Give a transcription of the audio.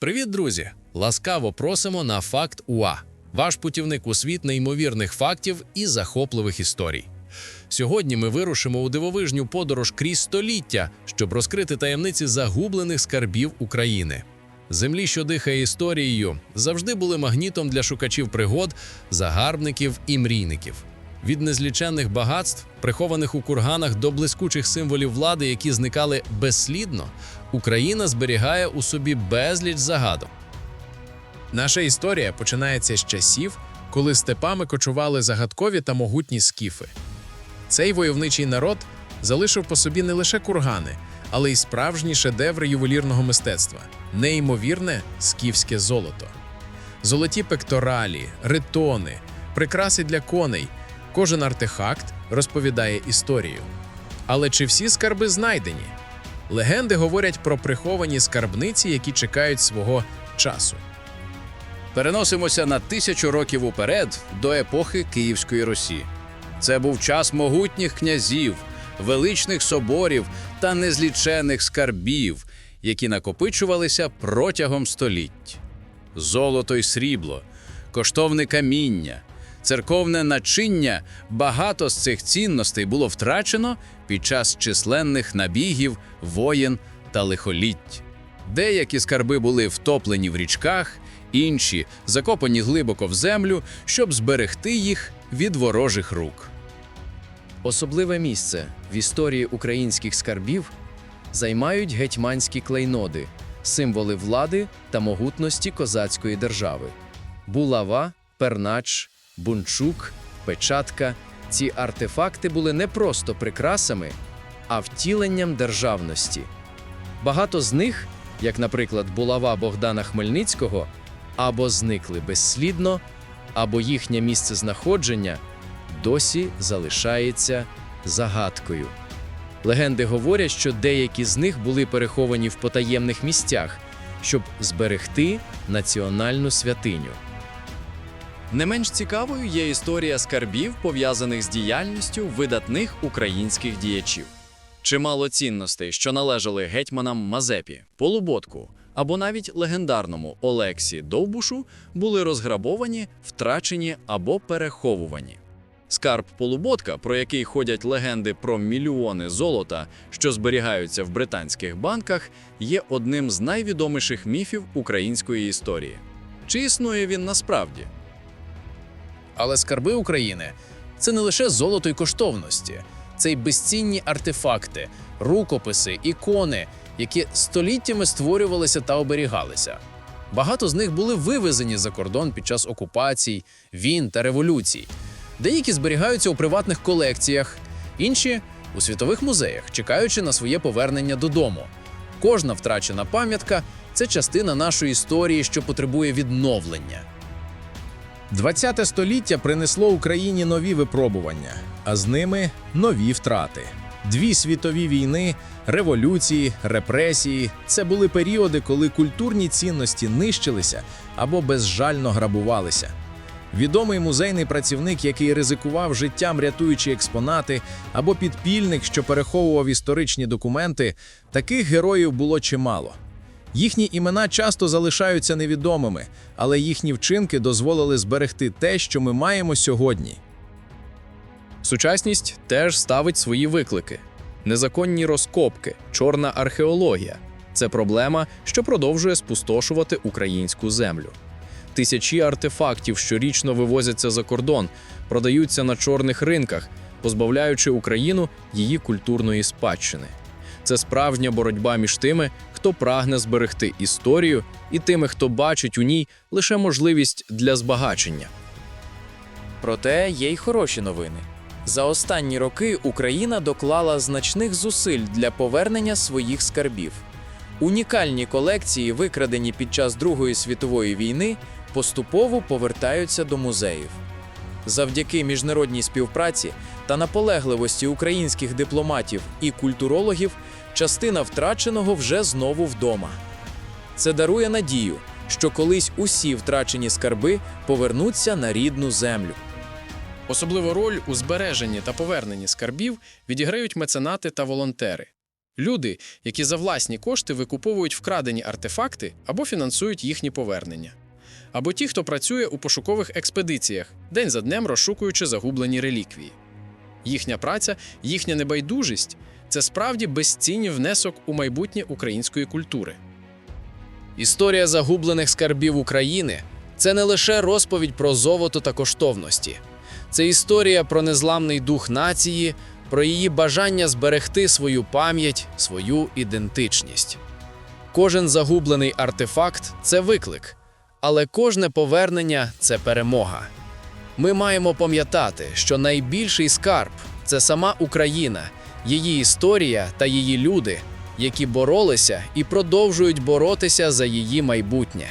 Привіт, друзі! Ласкаво просимо на Факт УА, ваш путівник у світ неймовірних фактів і захопливих історій. Сьогодні ми вирушимо у дивовижню подорож крізь століття, щоб розкрити таємниці загублених скарбів України. Землі, що дихає історією, завжди були магнітом для шукачів пригод, загарбників і мрійників. Від незліченних багатств, прихованих у курганах до блискучих символів влади, які зникали безслідно, Україна зберігає у собі безліч загадок. Наша історія починається з часів, коли степами кочували загадкові та могутні скіфи. Цей войовничий народ залишив по собі не лише кургани, але й справжні шедеври ювелірного мистецтва неймовірне скіфське золото. Золоті пекторалі, ритони, прикраси для коней. Кожен артефакт розповідає історію. Але чи всі скарби знайдені? Легенди говорять про приховані скарбниці, які чекають свого часу. Переносимося на тисячу років уперед до епохи Київської Русі. Це був час могутніх князів, величних соборів та незлічених скарбів, які накопичувалися протягом століть. Золото й срібло, коштовне каміння, церковне начиння багато з цих цінностей було втрачено під час численних набігів, воєн та лихоліть. Деякі скарби були втоплені в річках, інші закопані глибоко в землю, щоб зберегти їх від ворожих рук. Особливе місце в історії українських скарбів займають гетьманські клейноди, символи влади та могутності козацької держави. Булава, пернач, бунчук, печатка ці артефакти були не просто прикрасами, а втіленням державності. Багато з них, як, наприклад, булава Богдана Хмельницького, або зникли безслідно, або їхнє місце знаходження досі залишається загадкою. Легенди говорять, що деякі з них були переховані в потаємних місцях, щоб зберегти національну святиню. Не менш цікавою є історія скарбів, пов'язаних з діяльністю видатних українських діячів. Чимало цінностей, що належали гетьманам Мазепі, Полуботку або навіть легендарному Олексі Довбушу, були розграбовані, втрачені або переховувані. Скарб Полуботка, про який ходять легенди про мільйони золота, що зберігаються в британських банках, є одним з найвідоміших міфів української історії. Чи існує він насправді? Але скарби України це не лише золото й коштовності, це й безцінні артефакти, рукописи, ікони, які століттями створювалися та оберігалися. Багато з них були вивезені за кордон під час окупацій, війн та революцій. Деякі зберігаються у приватних колекціях, інші у світових музеях, чекаючи на своє повернення додому. Кожна втрачена пам'ятка це частина нашої історії, що потребує відновлення. ХХ століття принесло Україні нові випробування, а з ними нові втрати. Дві світові війни, революції, репресії це були періоди, коли культурні цінності нищилися або безжально грабувалися. Відомий музейний працівник, який ризикував життям, рятуючи експонати, або підпільник, що переховував історичні документи, таких героїв було чимало. Їхні імена часто залишаються невідомими, але їхні вчинки дозволили зберегти те, що ми маємо сьогодні. Сучасність теж ставить свої виклики: незаконні розкопки, чорна археологія це проблема, що продовжує спустошувати українську землю. Тисячі артефактів щорічно вивозяться за кордон, продаються на чорних ринках, позбавляючи Україну її культурної спадщини. Це справжня боротьба між тими, хто прагне зберегти історію, і тими, хто бачить у ній лише можливість для збагачення. Проте є й хороші новини. За останні роки Україна доклала значних зусиль для повернення своїх скарбів. Унікальні колекції, викрадені під час Другої світової війни, поступово повертаються до музеїв. Завдяки міжнародній співпраці та наполегливості українських дипломатів і культурологів, частина втраченого вже знову вдома. Це дарує надію, що колись усі втрачені скарби повернуться на рідну землю. Особливу роль у збереженні та поверненні скарбів відіграють меценати та волонтери. Люди, які за власні кошти викуповують вкрадені артефакти або фінансують їхні повернення. Або ті, хто працює у пошукових експедиціях, день за днем розшукуючи загублені реліквії. Їхня праця, їхня небайдужість це справді безцінний внесок у майбутнє української культури. Історія загублених скарбів України це не лише розповідь про золото та коштовності. Це історія про незламний дух нації, про її бажання зберегти свою пам'ять, свою ідентичність. Кожен загублений артефакт це виклик, але кожне повернення це перемога. Ми маємо пам'ятати, що найбільший скарб це сама Україна, її історія та її люди, які боролися і продовжують боротися за її майбутнє.